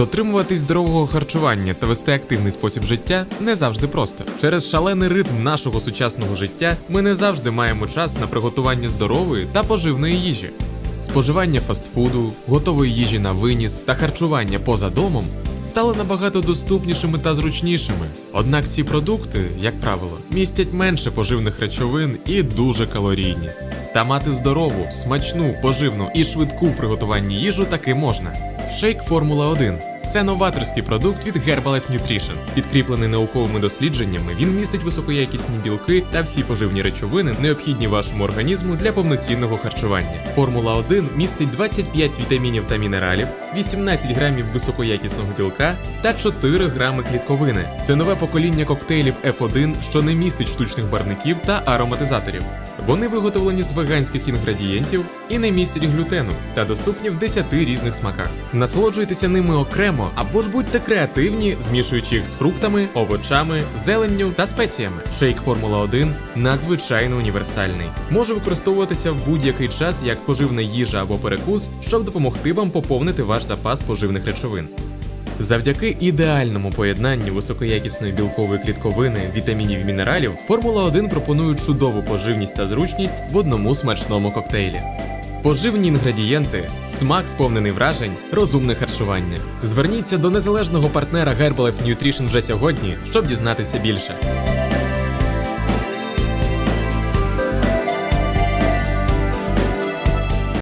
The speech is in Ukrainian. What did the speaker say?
Дотримуватись здорового харчування та вести активний спосіб життя не завжди просто. Через шалений ритм нашого сучасного життя ми не завжди маємо час на приготування здорової та поживної їжі. Споживання фастфуду, готової їжі на виніс та харчування поза домом стали набагато доступнішими та зручнішими. Однак ці продукти, як правило, містять менше поживних речовин і дуже калорійні. Та мати здорову, смачну, поживну і швидку в приготуванні їжу таки можна. Шейк Формула 1 це новаторський продукт від Herbalife Nutrition. Підкріплений науковими дослідженнями, він містить високоякісні білки та всі поживні речовини, необхідні вашому організму для повноцінного харчування. Формула 1 містить 25 вітамінів та мінералів, 18 грамів високоякісного білка та 4 грами клітковини. Це нове покоління коктейлів F1, що не містить штучних барників та ароматизаторів. Вони виготовлені з веганських інгредієнтів і не містять глютену та доступні в 10 різних смаках. Насолоджуйтеся ними окремо або ж будьте креативні, змішуючи їх з фруктами, овочами, зеленню та спеціями. Шейк Формула 1 надзвичайно універсальний. Може використовуватися в будь-який час як поживна їжа або перекус, щоб допомогти вам поповнити ваш запас поживних речовин. Завдяки ідеальному поєднанню високоякісної білкової клітковини, вітамінів і мінералів, Формула 1 пропонує чудову поживність та зручність в одному смачному коктейлі. Поживні інгредієнти, смак сповнений вражень, розумне харчування. Зверніться до незалежного партнера Herbalife Nutrition вже сьогодні, щоб дізнатися більше.